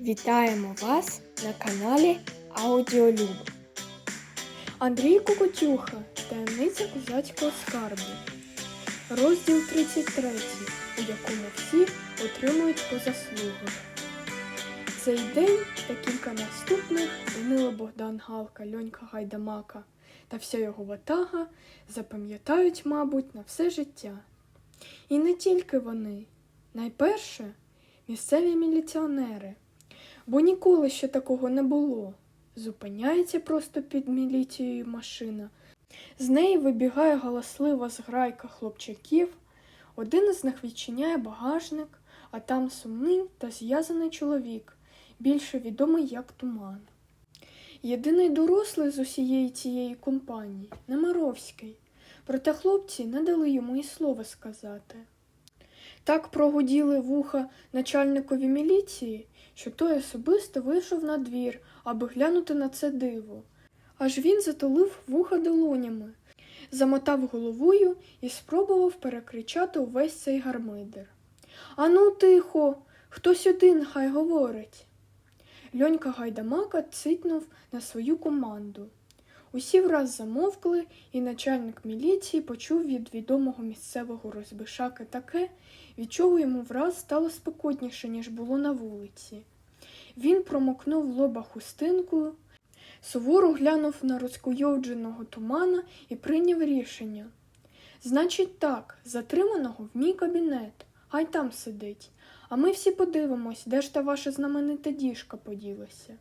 Вітаємо вас на каналі Аудіолюб. Андрій Кукотюха. Таємниця козацького скарбу. Розділ 33, у якому всі отримують по заслугах. Цей день та кілька наступних Данило Богдан Галка, Льонька Гайдамака та вся його ватага запам'ятають, мабуть, на все життя. І не тільки вони. Найперше місцеві міліціонери. Бо ніколи ще такого не було. Зупиняється просто під міліцією машина. З неї вибігає галаслива зграйка хлопчаків. Один із них відчиняє багажник, а там сумний та зв'язаний чоловік, більше відомий як туман. Єдиний дорослий з усієї цієї компанії Немаровський. Проте хлопці не дали йому і слова сказати. Так прогуділи вуха начальникові міліції, що той особисто вийшов на двір, аби глянути на це диво. Аж він затулив вуха долонями, замотав головою і спробував перекричати увесь цей гармидер. Ану, тихо, хтось один хай говорить. Льонька Гайдамака цитнув на свою команду. Усі враз замовкли, і начальник міліції почув від відомого місцевого розбишаки таке, від чого йому враз стало спекотніше, ніж було на вулиці. Він промокнув лоба хустинкою, суворо глянув на розкуйовдженого тумана і прийняв рішення. Значить, так, затриманого в мій кабінет, хай там сидить, а ми всі подивимось, де ж та ваша знаменита діжка поділася.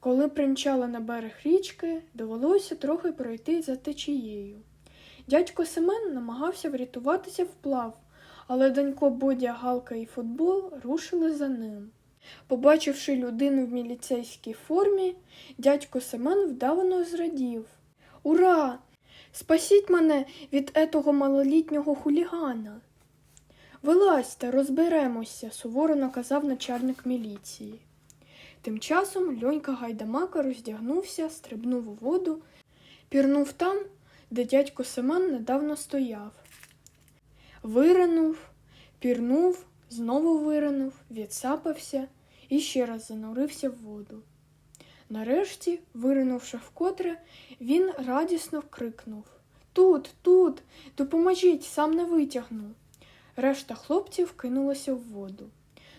Коли примчали на берег річки, довелося трохи пройти за течією. Дядько Семен намагався врятуватися вплав, але донько Бодя, Галка і футбол рушили за ним. Побачивши людину в міліцейській формі, дядько Семен вдавано зрадів. Ура! Спасіть мене від етого малолітнього хулігана. Вилазьте, розберемося, суворо наказав начальник міліції. Тим часом Льонька Гайдамака роздягнувся, стрибнув у воду, пірнув там, де дядько Семен недавно стояв. Виринув, пірнув, знову виринув, відсапався і ще раз занурився в воду. Нарешті, виринувши вкотре, він радісно крикнув Тут, тут, допоможіть, сам не витягну. Решта хлопців кинулася в воду.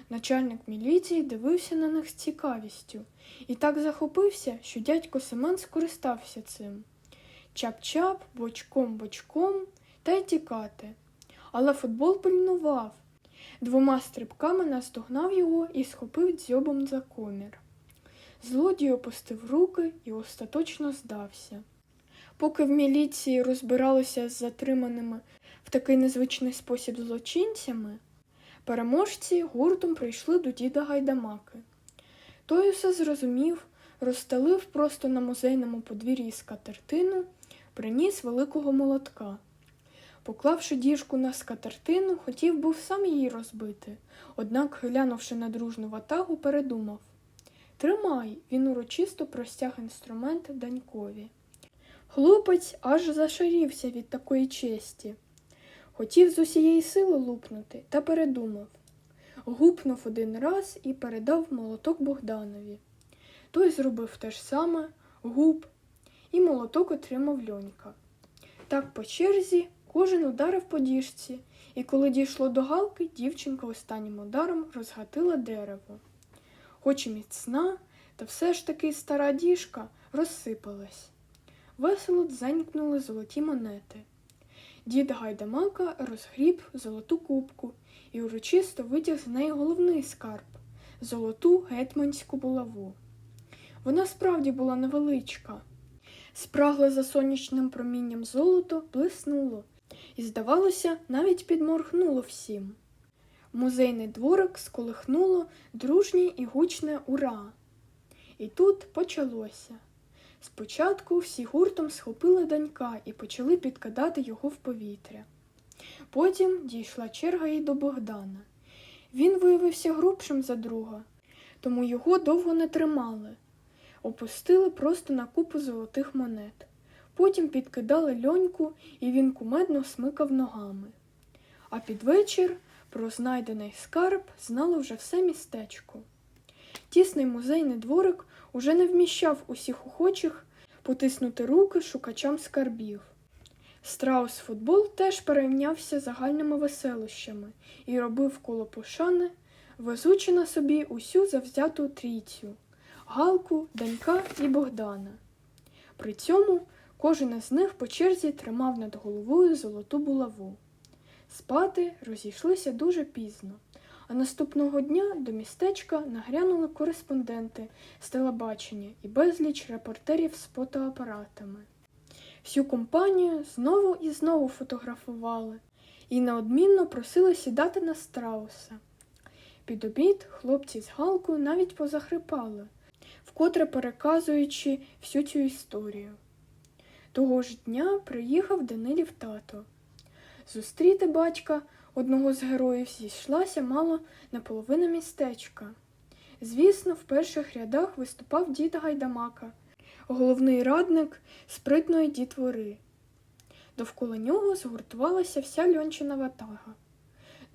Начальник міліції дивився на них з цікавістю і так захопився, що дядько Семен скористався цим. Чап-чап, бочком-бочком та й тікати. Але футбол пильнував. Двома стрибками наздогнав його і схопив дзьобом за комір. Злодій опустив руки і остаточно здався. Поки в міліції розбиралися з затриманими в такий незвичний спосіб злочинцями, переможці гуртом прийшли до діда Гайдамаки. Той усе зрозумів, розстелив просто на музейному подвір'ї скатертину, приніс великого молотка. Поклавши діжку на скатертину, хотів був сам її розбити, однак, глянувши на дружну ватагу, передумав Тримай, він урочисто простяг інструмент Данькові. Хлопець аж зашарівся від такої честі. Хотів з усієї сили лупнути та передумав. Гупнув один раз і передав молоток Богданові. Той зробив те ж саме, гуп, і молоток отримав льонька. Так по черзі кожен ударив по діжці, і коли дійшло до галки, дівчинка останнім ударом розгатила дерево. Хоч і міцна, та все ж таки стара діжка розсипалась. Весело дзенькнули золоті монети. Дід Гайдамака розгріб золоту кубку і урочисто витяг з неї головний скарб золоту гетьманську булаву. Вона справді була невеличка. Спрагле за сонячним промінням золото блиснуло і, здавалося, навіть підморгнуло всім. Музейний дворик сколихнуло дружнє і гучне ура. І тут почалося. Спочатку всі гуртом схопили донька і почали підкидати його в повітря. Потім дійшла черга й до Богдана. Він виявився грубшим за друга, тому його довго не тримали. Опустили просто на купу золотих монет. Потім підкидали льоньку, і він кумедно смикав ногами. А під вечір про знайдений скарб знало вже все містечко. Тісний музейний дворик уже не вміщав усіх охочих потиснути руки шукачам скарбів. Страус футбол теж перейнявся загальними веселощами і робив коло пошани, везучи на собі усю завзяту трійцю Галку, Данька і Богдана. При цьому кожен із них по черзі тримав над головою золоту булаву. Спати розійшлися дуже пізно, а наступного дня до містечка нагрянули кореспонденти з телебачення і безліч репортерів з фотоапаратами. Всю компанію знову і знову фотографували і неодмінно просили сідати на страуса. Під обід хлопці з Галкою навіть позахрипали, вкотре переказуючи всю цю історію. Того ж дня приїхав Данилів тато. Зустріти батька одного з героїв зійшлася мало наполовина містечка. Звісно, в перших рядах виступав дід Гайдамака, головний радник спритної дітвори. Довкола нього згуртувалася вся льончина ватага.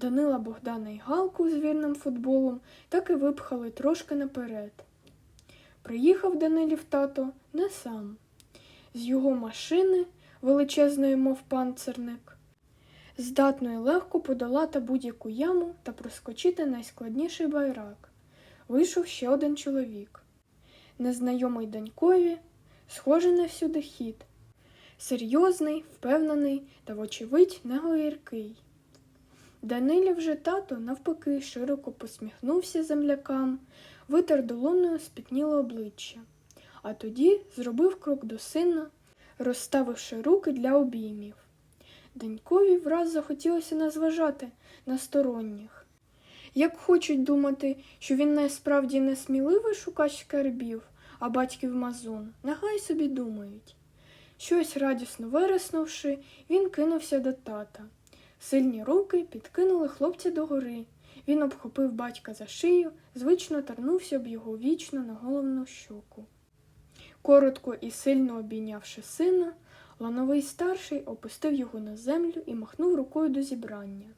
Данила Богдана і Галку з вірним футболом так і випхали трошки наперед. Приїхав Данилів тато не сам. З його машини, величезної, мов панцерник, здатної легко подолати будь-яку яму та проскочити найскладніший байрак. Вийшов ще один чоловік. Незнайомий Данькові, схожий на всюди хід, серйозний, впевнений та, вочевидь, неговіркий. Данилів же тато, навпаки, широко посміхнувся землякам, витер долоною спітніле обличчя, а тоді зробив крок до сина, розставивши руки для обіймів. Данькові враз захотілося назважати на сторонніх. Як хочуть думати, що він насправді не сміливий шукач скарбів, а батьків мазун, нехай собі думають. Щось радісно вириснувши, він кинувся до тата. Сильні руки підкинули хлопця догори. Він обхопив батька за шию, звично тернувся об його вічно на головну щоку. Коротко і сильно обійнявши сина, лановий старший опустив його на землю і махнув рукою до зібрання.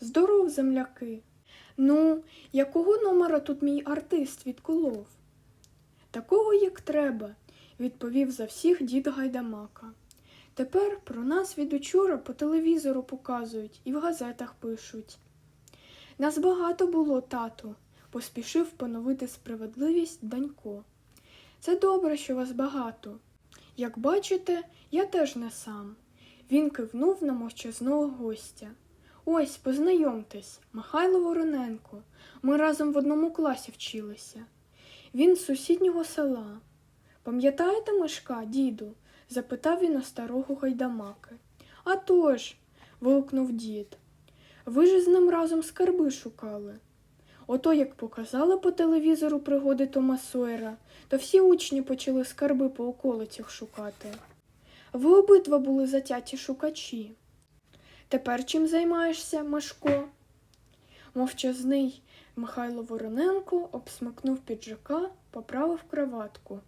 Здоров, земляки! Ну, якого номера тут мій артист відколов? Такого, як треба, відповів за всіх дід Гайдамака. Тепер про нас від учора по телевізору показують і в газетах пишуть. Нас багато було, тату, поспішив поновити справедливість Данько. Це добре, що вас багато. Як бачите, я теж не сам. Він кивнув на мовчазного гостя. Ось, познайомтесь, Михайло Вороненко. Ми разом в одному класі вчилися. Він з сусіднього села. Пам'ятаєте Мишка, діду? запитав він у старого гайдамаки. «А тож!» – вигукнув дід. Ви ж з ним разом скарби шукали. Ото як показали по телевізору пригоди Тома Сойера, то всі учні почали скарби по околицях шукати. Ви обидва були затяті шукачі. Тепер чим займаєшся, Мишко? Мовчазний Михайло Вороненко обсмикнув піджака, поправив краватку.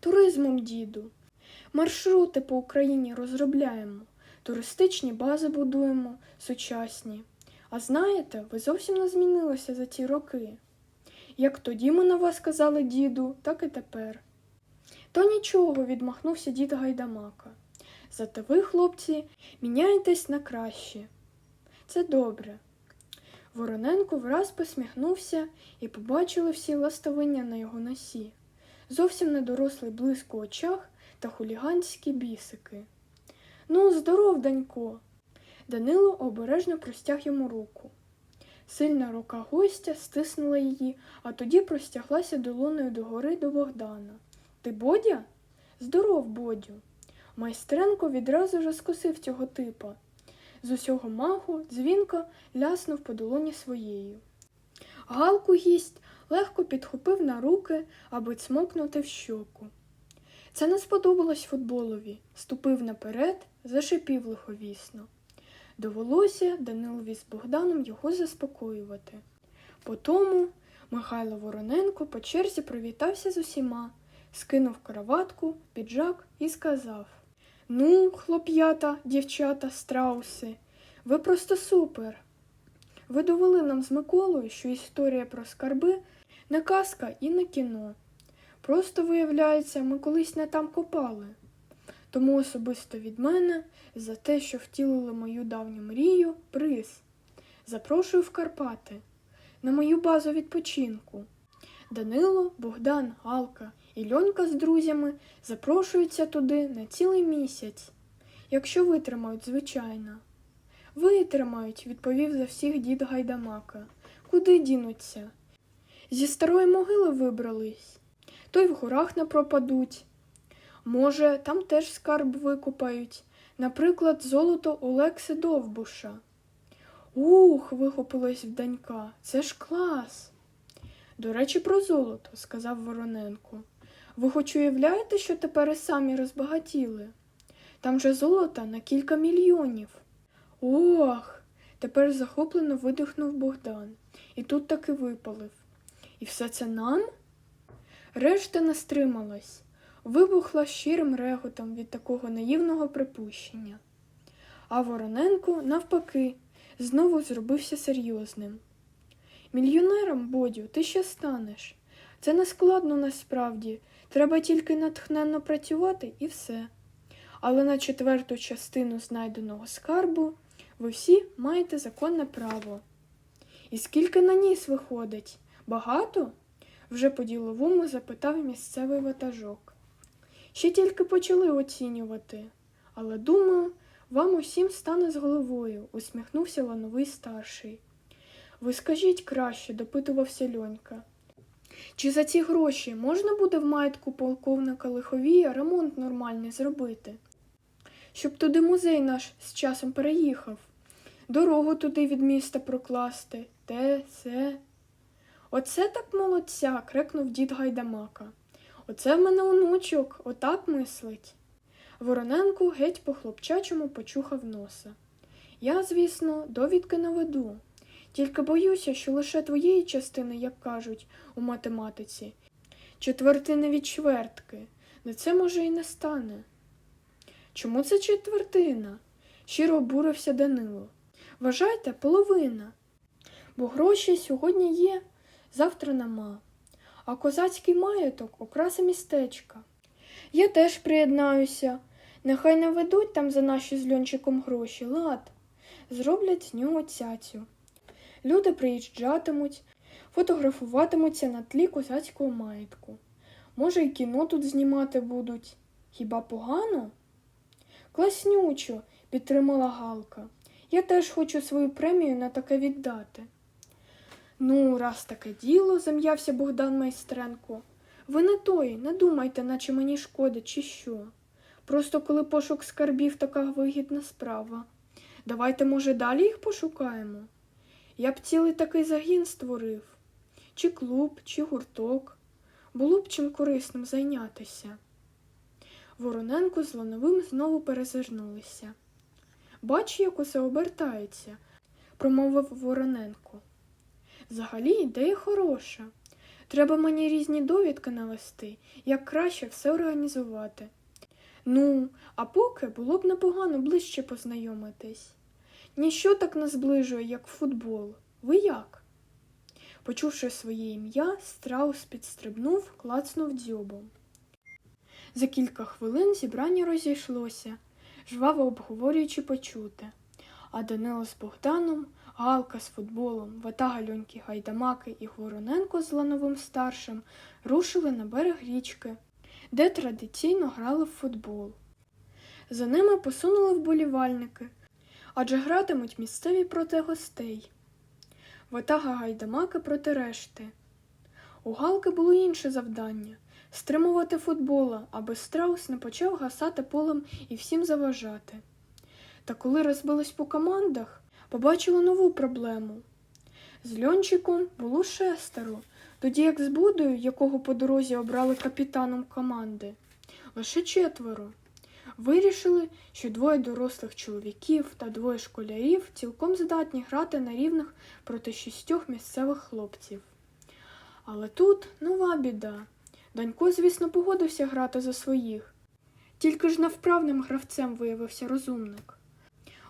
Туризмом, діду. Маршрути по Україні розробляємо, туристичні бази будуємо, сучасні. А знаєте, ви зовсім не змінилися за ті роки. Як тоді ми на вас казали діду, так і тепер. То нічого, відмахнувся дід Гайдамака. Зате ви, хлопці, міняєтесь на краще. Це добре. Вороненко враз посміхнувся і побачили всі ластовиння на його носі. Зовсім недорослий блиск у очах та хуліганські бісики. Ну, здоров, Данько. Данило обережно простяг йому руку. Сильна рука гостя стиснула її, а тоді простяглася долоною догори до Богдана. Ти Бодя? Здоров, Бодю. Майстренко відразу ж скосив цього типа. З усього маху дзвінко ляснув по долоні своєю. Галку гість легко підхопив на руки, аби цмокнути в щоку. Це не сподобалось футболові, ступив наперед, зашипів лиховісно. Довелося Данилові з Богданом його заспокоювати. Потому Михайло Вороненко по черзі привітався з усіма, скинув краватку, піджак і сказав Ну, хлоп'ята, дівчата, страуси, ви просто супер. Ви довели нам з Миколою, що історія про скарби не казка і не кіно. Просто, виявляється, ми колись не там копали. Тому особисто від мене за те, що втілили мою давню мрію, приз. Запрошую в Карпати на мою базу відпочинку. Данило, Богдан, Галка і Льонька з друзями запрошуються туди на цілий місяць, якщо витримають, звичайно. Витримають, відповів за всіх дід Гайдамака. Куди дінуться? Зі старої могили вибрались, то й в горах не пропадуть. Може, там теж скарб викопають, наприклад, золото Олекси Довбуша. Ух, вихопилось в данька, це ж клас. До речі, про золото, сказав Вороненко. Ви хоч уявляєте, що тепер і самі розбагатіли? Там же золота на кілька мільйонів. Ох, тепер захоплено видихнув Богдан, і тут таки випалив. І все це нам? Решта не стрималась, вибухла щирим реготом від такого наївного припущення. А Вороненко, навпаки, знову зробився серйозним. Мільйонером, Бодю, ти ще станеш. Це не складно насправді. Треба тільки натхненно працювати і все. Але на четверту частину знайденого скарбу ви всі маєте законне право. І скільки на ніс виходить? Багато? вже по-діловому запитав місцевий ватажок. Ще тільки почали оцінювати, але думаю, вам усім стане з головою, усміхнувся лановий старший. Ви скажіть краще, допитувався Льонька. Чи за ці гроші можна буде в маєтку полковника Лиховія ремонт нормальний зробити? Щоб туди музей наш з часом переїхав, дорогу туди від міста прокласти, те, се. Оце так молодця, крикнув дід Гайдамака. Оце в мене онучок, отак мислить. Вороненко геть по хлопчачому почухав носа. Я, звісно, довідки наведу. Тільки боюся, що лише твоєї частини, як кажуть у математиці, четвертини від чвертки, на це може і не стане. Чому це четвертина? щиро обурився Данило. Вважайте, половина. Бо гроші сьогодні є, завтра нема. А козацький маєток окраса містечка. Я теж приєднаюся. Нехай не ведуть там за наші з льончиком гроші, лад. Зроблять з нього цяцю. Люди приїжджатимуть, фотографуватимуться на тлі козацького маєтку. Може, і кіно тут знімати будуть. Хіба погано? Класнючо, підтримала Галка. Я теж хочу свою премію на таке віддати. Ну, раз таке діло, зам'явся Богдан Майстренко. Ви не той, не думайте, наче мені шкодить, чи що. Просто коли пошук скарбів така вигідна справа. Давайте, може, далі їх пошукаємо. Я б цілий такий загін створив, чи клуб, чи гурток. Було б чим корисним зайнятися. Вороненко з Лановим знову перезирнулися. Бач, як усе обертається, промовив Вороненко. Взагалі ідея хороша. Треба мені різні довідки навести, як краще все організувати. Ну, а поки було б непогано ближче познайомитись. Ніщо так не зближує, як футбол. Ви як? Почувши своє ім'я, страус підстрибнув, клацнув дзьобом. За кілька хвилин зібрання розійшлося, жваво обговорюючи почуте. А Данило з Богданом, Галка з футболом, Ватага Льоньки Гайдамаки і Вороненко з Лановим старшим рушили на берег річки, де традиційно грали в футбол. За ними посунули вболівальники, адже гратимуть місцеві проти гостей. Ватага Гайдамаки проти решти. У Галки було інше завдання стримувати футбола, аби страус не почав гасати полем і всім заважати. Та коли розбились по командах, побачили нову проблему. З льончиком було шестеро, тоді як з Будою, якого по дорозі обрали капітаном команди, лише четверо. Вирішили, що двоє дорослих чоловіків та двоє школярів цілком здатні грати на рівних проти шістьох місцевих хлопців. Але тут нова біда. Данько, звісно, погодився грати за своїх. Тільки ж невправним гравцем виявився розумник.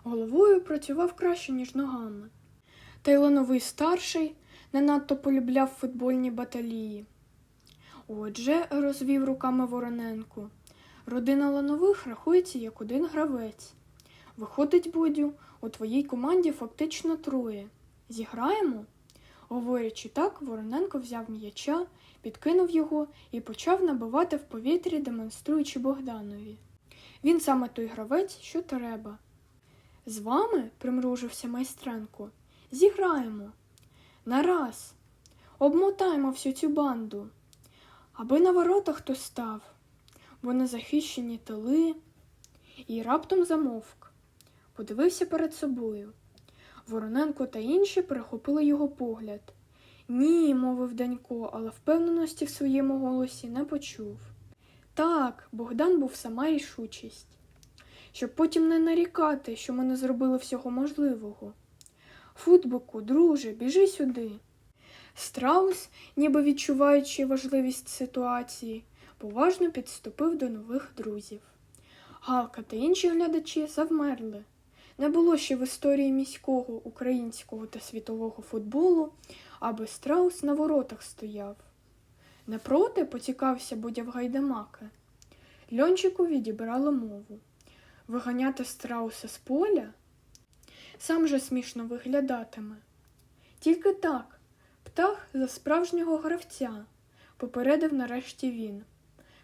Головою працював краще, ніж ногами. Та й лановий старший не надто полюбляв футбольні баталії. Отже, розвів руками Вороненко, родина Ланових рахується як один гравець. Виходить, Бодю, у твоїй команді фактично троє. Зіграємо? Говорячи так, Вороненко взяв м'яча, підкинув його і почав набивати в повітрі, демонструючи Богданові. Він саме той гравець, що треба. З вами, примружився майстренко, зіграємо. Нараз. Обмотаємо всю цю банду. Аби на воротах хто став, бо на захищені тили. І раптом замовк. Подивився перед собою. Вороненко та інші перехопили його погляд. Ні, мовив Данько, але впевненості в своєму голосі не почув. Так, Богдан був сама рішучість, щоб потім не нарікати, що ми не зробили всього можливого. Футбоку, друже, біжи сюди. Страус, ніби відчуваючи важливість ситуації, поважно підступив до нових друзів. Галка та інші глядачі завмерли. Не було ще в історії міського, українського та світового футболу, аби страус на воротах стояв. Не проти поцікався будяв гайдамаки. Льончику відібрало мову. Виганяти страуса з поля сам же смішно виглядатиме. Тільки так, птах за справжнього гравця, попередив нарешті він.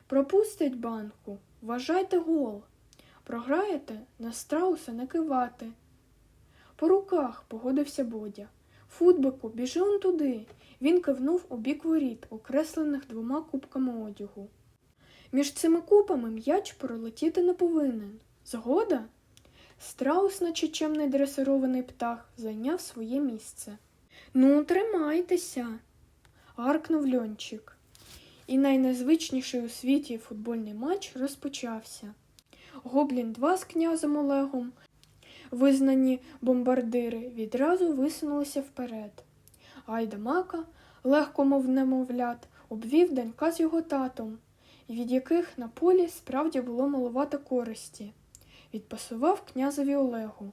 Пропустить банку, вважайте гол. Програєте на страуса не кивати. По руках погодився Бодя. Футбику, біжи он туди. Він кивнув у бік воріт, окреслених двома кубками одягу. Між цими купами м'яч пролетіти не повинен. Згода? Страус, наче чемний дресирований птах, зайняв своє місце. Ну, тримайтеся, гаркнув льончик. І найнезвичніший у світі футбольний матч розпочався. Гоблін 2 з князем Олегом, визнані бомбардири, відразу висунулися вперед. Гайдамака, легко мов немовлят, обвів Данька з його татом, від яких на полі справді було малувато користі. Відпасував князеві Олегу.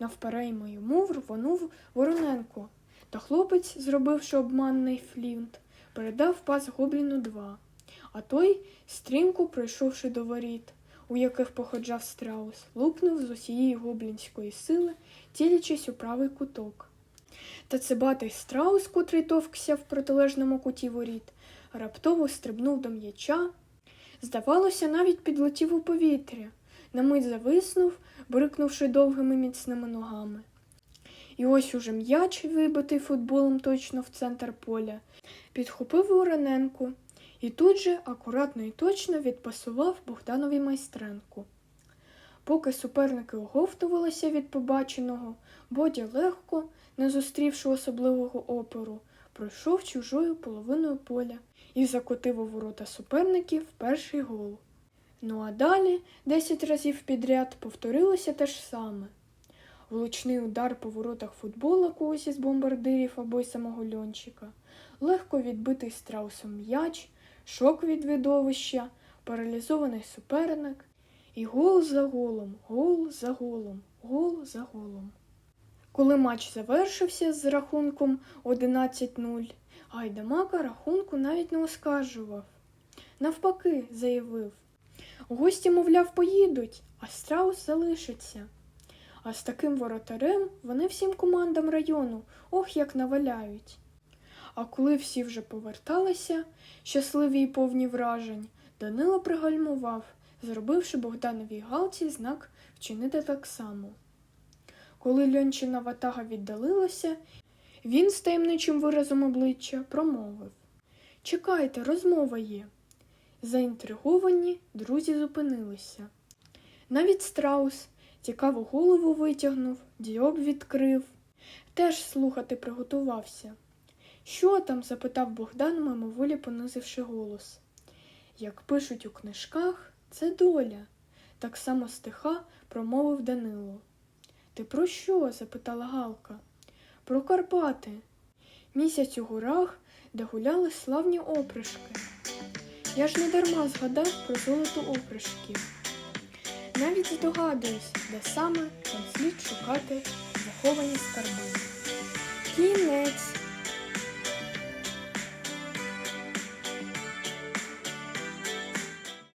Навпереймо йому рвонув Вороненко, та хлопець, зробивши обманний флінт, передав пас Гобліну 2, а той, стрімко пройшовши до воріт, у яких походжав страус, лупнув з усієї гоблінської сили, цілячись у правий куток. Та цибатий страус, котрий товкся в протилежному куті воріт, раптово стрибнув до м'яча. Здавалося, навіть підлетів у повітря, на мить зависнув, брикнувши довгими міцними ногами. І ось уже м'яч, вибитий футболом точно в центр поля, підхопив Вороненко і тут же акуратно і точно відпасував Богданові майстренку. Поки суперники оговтувалися від побаченого, Бодя легко, не зустрівши особливого опору, пройшов чужою половиною поля і закотив у ворота суперників перший гол. Ну а далі десять разів підряд повторилося те ж саме. Влучний удар по воротах футбола когось із бомбардирів або й самого льончика, легко відбитий страусом м'яч, шок від видовища, паралізований суперник і гол за голом, гол за голом, гол за голом. Коли матч завершився з рахунком 11-0, Гайдамака рахунку навіть не оскаржував. Навпаки, заявив, гості, мовляв, поїдуть, а страус залишиться. А з таким воротарем вони всім командам району ох як наваляють. А коли всі вже поверталися, щасливі й повні вражень, Данило пригальмував, зробивши Богдановій Галці знак вчинити так само. Коли льончина ватага віддалилася, він з таємничим виразом обличчя промовив Чекайте, розмова є. Заінтриговані друзі зупинилися. Навіть страус цікаву голову витягнув, діоб відкрив, теж слухати приготувався. Що там? запитав Богдан, мимоволі понизивши голос. Як пишуть у книжках, це доля, так само стиха промовив Данило. Ти про що? запитала Галка. Про Карпати. Місяць у горах, де гуляли славні опришки. Я ж не дарма згадав про золото опришків. Навіть здогадуюсь, де саме там слід шукати заховані скарби. Кінець.